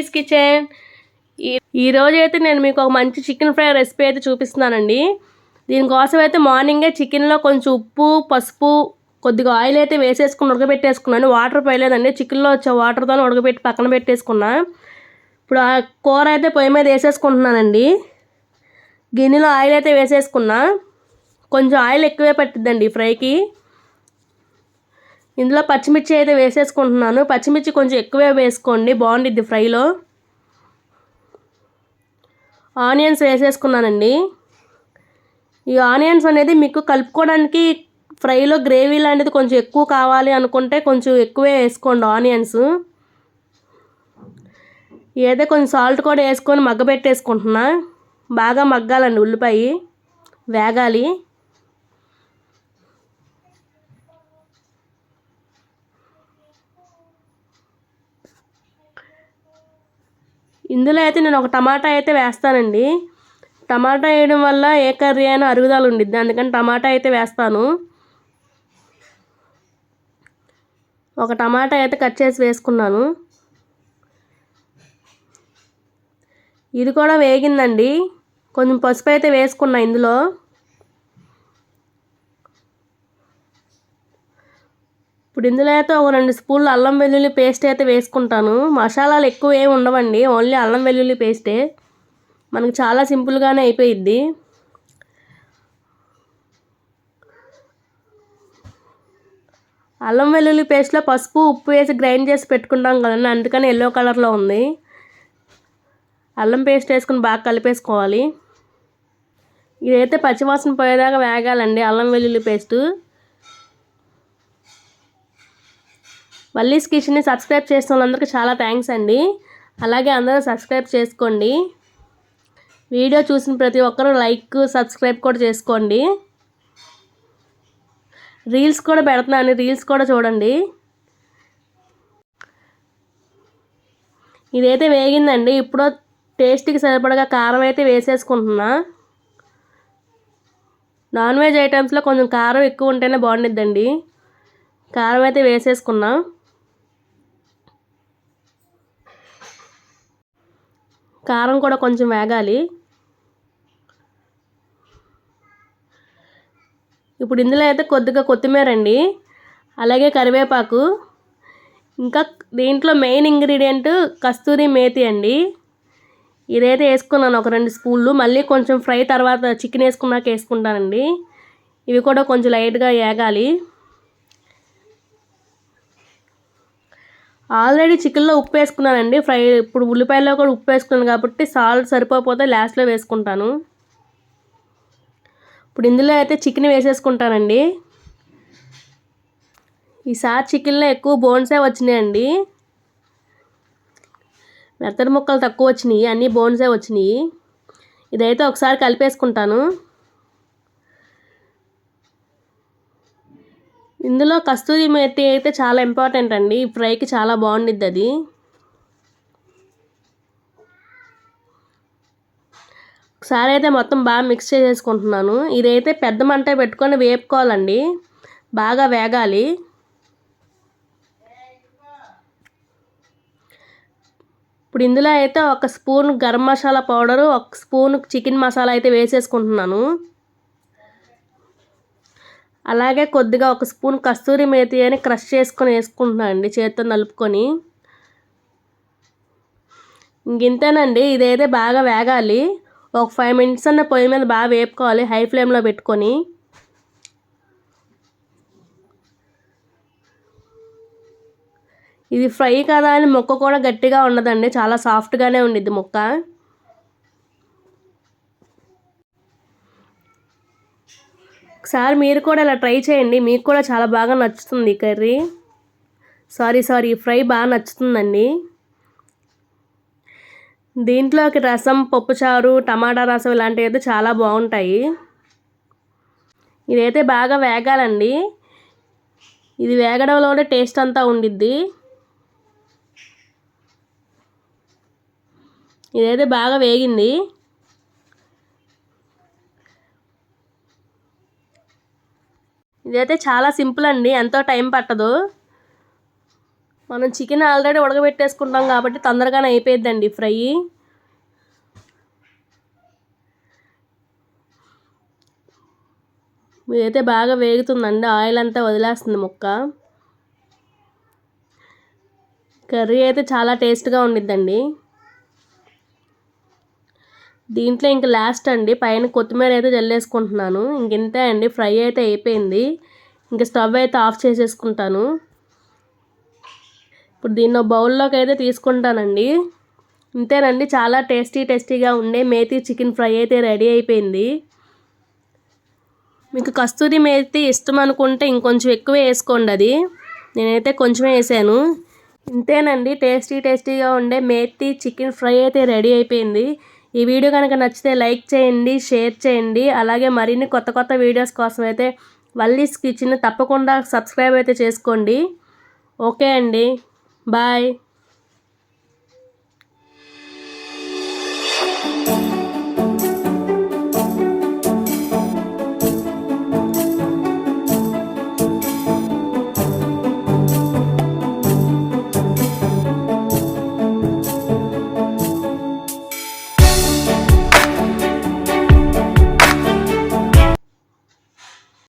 శ్రీవల్లీస్ kitchen. ఈ ఈరోజు అయితే నేను మీకు ఒక మంచి చికెన్ ఫ్రై రెసిపీ అయితే చూపిస్తున్నానండి. దీనికోసం అయితే మార్నింగే చికెన్లో కొంచెం ఉప్పు పసుపు కొద్దిగా ఆయిల్ అయితే వేసేసుకుని ఉడకబెట్టేసుకున్నాను. వాటర్ పోయలేదండి. చికెన్లో వచ్చే వాటర్తో ఉడకబెట్టి పక్కన పెట్టేసుకున్నా. ఇప్పుడు ఆ కూర అయితే పొయ్యి మీద వేసేసుకుంటున్నానండి. గిన్నెలో ఆయిల్ అయితే వేసేసుకున్నా. కొంచెం ఆయిల్ ఎక్కువే పట్టిద్దండి ఈ ఫ్రైకి. ఇందులో పచ్చిమిర్చి అయితే వేసేసుకుంటున్నాను. పచ్చిమిర్చి కొంచెం ఎక్కువే వేసుకోండి. బాగుండిద్ది ఫ్రైలో. ఆనియన్స్ వేసేసుకున్నానండి. ఈ ఆనియన్స్ అనేది మీకు కలుపుకోవడానికి ఫ్రైలో గ్రేవీ లాంటిది కొంచెం ఎక్కువ కావాలి అనుకుంటే కొంచెం ఎక్కువే వేసుకోండి ఆనియన్స్. ఏదో కొంచెం సాల్ట్ కూడా వేసుకొని మగ్గబెట్టేసుకుంటున్నా. బాగా మగ్గాలండి ఉల్లిపాయ. వేగాలి. ఇందులో అయితే నేను ఒక టమాటా అయితే వేస్తానండి. టమాటా వేయడం వల్ల ఏ కర్రీ అయినా అరుగుదల ఉండిద్ది. అందుకని టమాటా అయితే వేస్తాను. ఒక టమాటా అయితే కట్ చేసి వేసుకున్నాను. ఇది కూడా వేగిందండి. కొంచెం పసుపు అయితే వేసుకున్నా ఇందులో. ఇప్పుడు ఇందులో అయితే ఒక రెండు స్పూన్లు అల్లం వెల్లుల్లి పేస్ట్ అయితే వేసుకుంటాను. మసాలాలు ఎక్కువ ఏమి ఉండవండి. ఓన్లీ అల్లం వెల్లుల్లి పేస్టే. మనకు చాలా సింపుల్గానే అయిపోయిద్ది. అల్లం వెల్లుల్లి పేస్ట్లో పసుపు ఉప్పు వేసి గ్రైండ్ చేసి పెట్టుకుంటాం కదండి. అందుకని ఎల్లో కలర్లో ఉంది. అల్లం పేస్ట్ వేసుకుని బాగా కలిపేసుకోవాలి. ఇదైతే పచ్చివాసన పోయేదాకా వేగాలండి అల్లం వెల్లుల్లి పేస్టు. వల్లీస్ కిచెన్ని సబ్స్క్రైబ్ చేసిన వాళ్ళందరికీ చాలా థ్యాంక్స్ అండి. అలాగే అందరూ సబ్స్క్రైబ్ చేసుకోండి. వీడియో చూసిన ప్రతి ఒక్కరూ లైక్ సబ్స్క్రైబ్ కూడా చేసుకోండి. రీల్స్ కూడా పెడుతున్నాను రీల్స్ కూడా చూడండి. ఇదైతే వేగిందండి. ఇప్పుడు టేస్ట్కి సరిపడగా కారం అయితే వేసేసుకుంటున్నా. నాన్ వెజ్ ఐటమ్స్లో కొంచెం కారం ఎక్కువ ఉంటేనే బాగుండిద్దండి. కారం అయితే వేసేసుకున్నాను కారం కూడా కొంచెం వేగాలి. ఇప్పుడు ఇందులో అయితే కొద్దిగా కొత్తిమీర అండి. అలాగే కరివేపాకు. ఇంకా దీంట్లో మెయిన్ ఇంగ్రీడియంట్ కస్తూరి మేతి అండి. ఇదైతే వేసుకున్నాను ఒక రెండు స్పూన్లు. మళ్ళీ కొంచెం ఫ్రై తర్వాత చికెన్ వేసుకున్నాక వేసుకుంటానండి. ఇవి కూడా కొంచెం లైట్గా వేగాలి. ఆల్రెడీ చికెన్లో ఉప్పు వేసుకున్నానండి. ఫ్రై ఇప్పుడు ఉల్లిపాయలో కూడా ఉప్పు వేసుకున్నాను కాబట్టి సాల్ట్ సరిపోతే లాస్ట్లో వేసుకుంటాను. ఇప్పుడు ఇందులో అయితే చికెన్ వేసేసుకుంటానండి. ఈసారి చికెన్లో ఎక్కువ బోన్సే వచ్చినాయండి. మెత్తడి ముక్కలు తక్కువ వచ్చినాయి. అన్నీ బోన్సే వచ్చినాయి. ఇదైతే ఒకసారి కలిపేసుకుంటాను. ఇందులో కస్తూరి మేతి అయితే చాలా ఇంపార్టెంట్ అండి. ఈ ఫ్రైకి చాలా బాగుండిద్ది అది. ఒకసారి అయితే మొత్తం బాగా మిక్స్ చేసేసుకుంటున్నాను. ఇదైతే పెద్ద మంట పెట్టుకొని వేపుకోవాలండి. బాగా వేగాలి. ఇప్పుడు ఇందులో అయితే ఒక స్పూన్ గరం మసాలా పౌడరు ఒక స్పూన్ చికెన్ మసాలా అయితే వేసేసుకుంటున్నాను. అలాగే కొద్దిగా ఒక స్పూన్ కస్తూరి మేతి అని క్రష్ చేసుకొని వేసుకుంటున్నాను అండి చేతితో నలుపుకొని. ఇంతేనండి ఇదైతే బాగా వేగాలి. ఒక ఫైవ్ మినిట్స్ అన్న పొయ్యి మీద బాగా వేపుకోవాలి హై ఫ్లేమ్లో పెట్టుకొని. ఇది ఫ్రై కదా అని ముక్క కూడా గట్టిగా ఉండదండి చాలా సాఫ్ట్గానే ఉండిద్ది ముక్క. ఒకసారి మీరు కూడా ఇలా ట్రై చేయండి. మీకు కూడా చాలా బాగా నచ్చుతుంది కర్రీ. సారీ సారీ ఫ్రై బాగా నచ్చుతుందండి. దీంట్లోకి రసం పప్పుచారు టమాటా రసం ఇలాంటివి అయితే చాలా బాగుంటాయి. ఇదైతే బాగా వేగాలండి. ఇది వేగడంలోనే టేస్ట్ అంతా ఉండిద్ది. ఇదైతే బాగా వేగింది. ఇదైతే చాలా సింపుల్ అండి. ఎంతో టైం పట్టదు. మనం చికెన్ ఆల్రెడీ ఉడకబెట్టేసుకుంటాం కాబట్టి తొందరగానే అయిపోయిద్దండి ఫ్రై. ఇదైతే బాగా వేగుతుందండి. ఆయిల్ అంతా వదిలేస్తుంది ముక్క. కర్రీ అయితే చాలా టేస్ట్గా ఉండిద్దండి. దీంట్లో ఇంక లాస్ట్ అండి. పైన కొత్తిమీర అయితే జల్లేసుకుంటున్నాను. ఇంక ఇంతే అండి. ఫ్రై అయితే అయిపోయింది. ఇంక స్టవ్ అయితే ఆఫ్ చేసేసుకుంటాను. ఇప్పుడు దీన్ని బౌల్లోకి అయితే తీసుకుంటానండి. ఇంతేనండి. చాలా టేస్టీ టేస్టీగా ఉండే మేతి చికెన్ ఫ్రై అయితే రెడీ అయిపోయింది. మీకు కస్తూరి మేతి ఇష్టం అనుకుంటే ఇంకొంచెం ఎక్కువ వేసుకోండి అది. నేనైతే కొంచెమే వేసాను. ఇంతేనండి. టేస్టీ టేస్టీగా ఉండే మేతి చికెన్ ఫ్రై అయితే రెడీ అయిపోయింది. ఈ వీడియో కనుక నచ్చితే లైక్ చేయండి షేర్ చేయండి. అలాగే మరిన్ని కొత్త కొత్త వీడియోస్ కోసం అయితే వల్లీస్ కిచెన్ తప్పకుండా సబ్స్క్రైబ్ అయితే చేసుకోండి. ఓకే అండి. బాయ్.